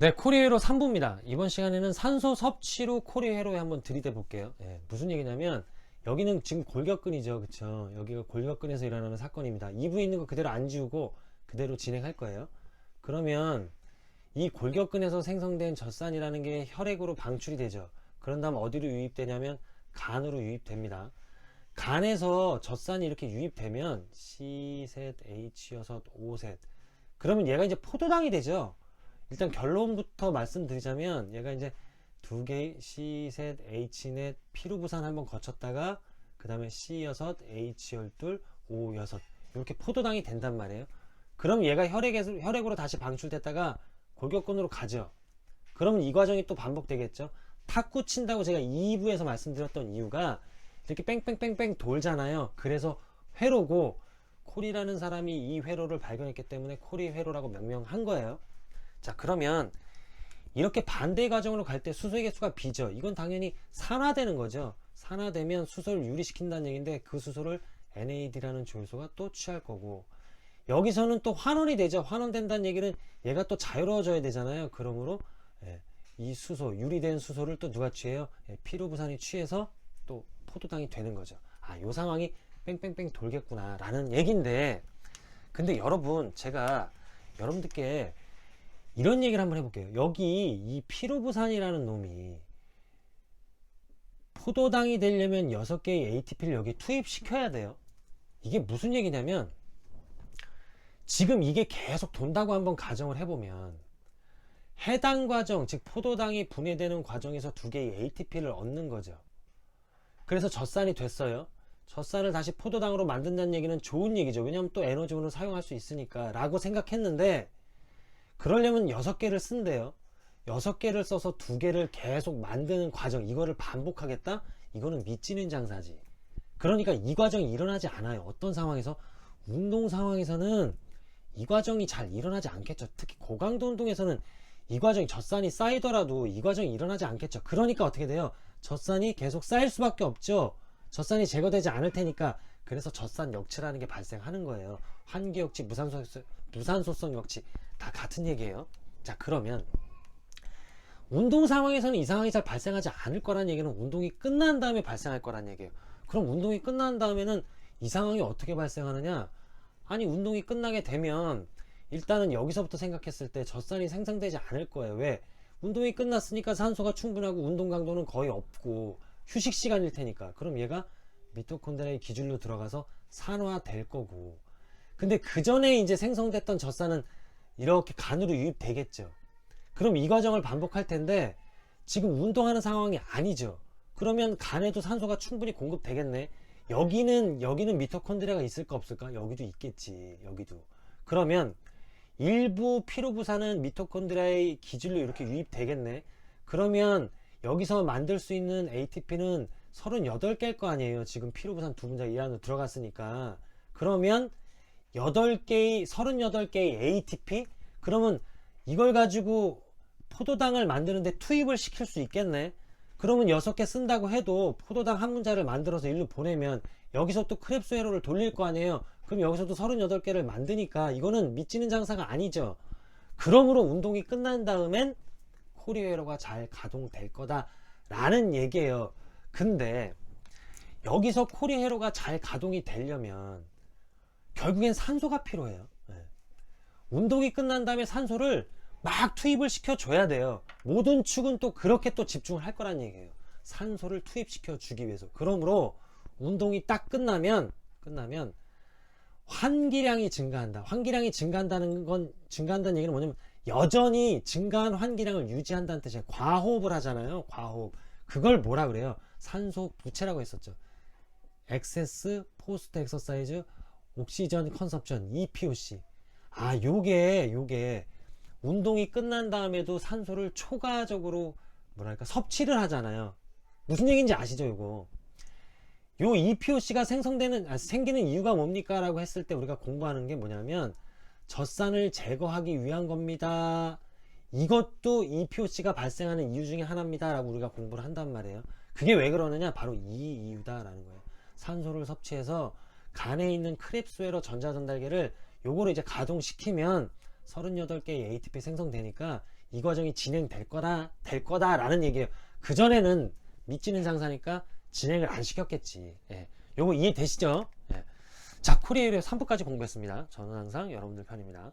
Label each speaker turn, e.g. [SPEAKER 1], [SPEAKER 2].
[SPEAKER 1] 네, 코리회로 3부입니다. 이번 시간에는 산소 섭취로 코리회로에 한번 들이대 볼게요. 예, 무슨 얘기냐면 여기는 지금 골격근이죠. 그쵸? 여기가 골격근에서 일어나는 사건입니다. 2부에 있는 거 그대로 안 지우고 그대로 진행할 거예요. 그러면 이 골격근에서 생성된 젖산이라는 게 혈액으로 방출이 되죠. 그런 다음 어디로 유입되냐면 간으로 유입됩니다. 간에서 젖산이 이렇게 유입되면 C 셋, H 여섯, O 셋. 그러면 얘가 이제 포도당이 되죠. 일단 결론부터 말씀드리자면 얘가 이제 두 개 C 셋, H 넷 피루부산 한번 거쳤다가 그 다음에 C 여섯, H 열둘, O 여섯 이렇게 포도당이 된단 말이에요. 그럼 얘가 혈액에서 혈액으로 다시 방출됐다가 골격근으로 가죠. 그러면 이 과정이 또 반복되겠죠. 탁구 친다고 제가 2부에서 말씀드렸던 이유가 이렇게 뺑뺑뺑뺑 돌잖아요. 그래서 회로고 콜이라는 사람이 이 회로를 발견했기 때문에 콜이 회로라고 명명한 거예요. 자 그러면 이렇게 반대 과정으로 갈 때 수소의 개수가 비죠. 이건 당연히 산화되는 거죠. 산화되면 수소를 유리시킨다는 얘기인데 그 수소를 NAD라는 조효소가 또 취할 거고 여기서는 또 환원이 되죠. 환원된다는 얘기는 얘가 또 자유로워져야 되잖아요. 그러므로 예, 이 수소, 유리된 수소를 또 누가 취해요? 예, 피로부산이 취해서 또 포도당이 되는 거죠. 아, 요 상황이 뺑뺑뺑 돌겠구나 라는 얘기인데 근데 여러분 제가 여러분들께 이런 얘기를 한번 해볼게요. 여기 이 피로부산이라는 놈이 포도당이 되려면 6개의 ATP를 여기 투입시켜야 돼요. 이게 무슨 얘기냐면 지금 이게 계속 돈다고 한번 가정을 해보면 해당 과정, 즉 포도당이 분해되는 과정에서 두 개의 ATP를 얻는 거죠. 그래서 젖산이 됐어요. 젖산을 다시 포도당으로 만든다는 얘기는 좋은 얘기죠. 왜냐하면 또 에너지원을 사용할 수 있으니까 라고 생각했는데 그러려면 6개를 쓴대요. 6개를 써서 2개를 계속 만드는 과정 이거를 반복하겠다? 이거는 미치는 장사지. 그러니까 이 과정이 일어나지 않아요. 어떤 상황에서? 운동 상황에서는 이 과정이 잘 일어나지 않겠죠. 특히 고강도 운동에서는 이 과정이 젖산이 쌓이더라도 이 과정이 일어나지 않겠죠. 그러니까 어떻게 돼요? 젖산이 계속 쌓일 수밖에 없죠. 젖산이 제거되지 않을 테니까 그래서 젖산 역치라는 게 발생하는 거예요. 환기 역치, 무산소, 무산소성 역치 다 같은 얘기예요. 자 그러면 운동 상황에서는 이 상황이 잘 발생하지 않을 거란 얘기는 운동이 끝난 다음에 발생할 거란 얘기예요. 그럼 운동이 끝난 다음에는 이 상황이 어떻게 발생하느냐? 아니 운동이 끝나게 되면 일단은 여기서부터 생각했을 때 젖산이 생성되지 않을 거예요. 왜? 운동이 끝났으니까 산소가 충분하고 운동 강도는 거의 없고 휴식 시간일 테니까. 그럼 얘가 미토콘드리아의 기준로 들어가서 산화될 거고. 근데 그 전에 이제 생성됐던 젖산은 이렇게 간으로 유입되겠죠. 그럼 이 과정을 반복할 텐데 지금 운동하는 상황이 아니죠. 그러면 간에도 산소가 충분히 공급되겠네. 여기는 여기는 미토콘드리아가 있을까 없을까? 여기도 있겠지. 여기도. 그러면 일부 피로부산은 미토콘드리아의 기질로 이렇게 유입되겠네. 그러면 여기서 만들 수 있는 ATP는 38개일 거 아니에요. 지금 피로부산 두 분자 이 안으로 들어갔으니까. 그러면 8개의 38개의 ATP 그러면 이걸 가지고 포도당을 만드는데 투입을 시킬 수 있겠네. 그러면 6개 쓴다고 해도 포도당 한 문자를 만들어서 일로 보내면 여기서 또 크랩스 회로를 돌릴 거 아니에요. 그럼 여기서도 38개를 만드니까 이거는 미치는 장사가 아니죠. 그러므로 운동이 끝난 다음엔 코리 회로가 잘 가동될 거다 라는 얘기예요. 근데 여기서 코리 회로가 잘 가동이 되려면 결국엔 산소가 필요해요. 네. 운동이 끝난 다음에 산소를 막 투입을 시켜줘야 돼요. 모든 축은 또 그렇게 또 집중을 할 거란 얘기예요. 산소를 투입시켜 주기 위해서. 그러므로 운동이 딱 끝나면 끝나면 환기량이 증가한다. 환기량이 증가한다는 건 증가한다는 얘기는 뭐냐면 여전히 증가한 환기량을 유지한다는 뜻이에요. 과호흡을 하잖아요. 과호흡. 그걸 뭐라 그래요? 산소 부채라고 했었죠. 액세스 포스트 엑서사이즈 옥시전 컨섭션 EPOC. 아, 요게 요게 운동이 끝난 다음에도 산소를 초과적으로 뭐랄까 섭취를 하잖아요. 무슨 얘기인지 아시죠, 이거? 요 EPOC가 생성되는 아, 생기는 이유가 뭡니까? 라고 했을 때 우리가 공부하는 게 뭐냐면 젖산을 제거하기 위한 겁니다. 이것도 EPOC가 발생하는 이유 중에 하나입니다. 라고 우리가 공부를 한단 말이에요. 그게 왜 그러느냐? 바로 이 이유다 라는 거예요. 산소를 섭취해서 간에 있는 크랩스웨러 전자전달계를 요거를 이제 가동시키면 38개의 ATP 생성되니까 이 과정이 진행될 거다 될 거다 라는 얘기예요. 그 전에는 믿지는 장사니까 진행을 안 시켰겠지. 예. 요거 이해되시죠? 예. 자, 코리에의 3부까지 공부했습니다. 저는 항상 여러분들 편입니다.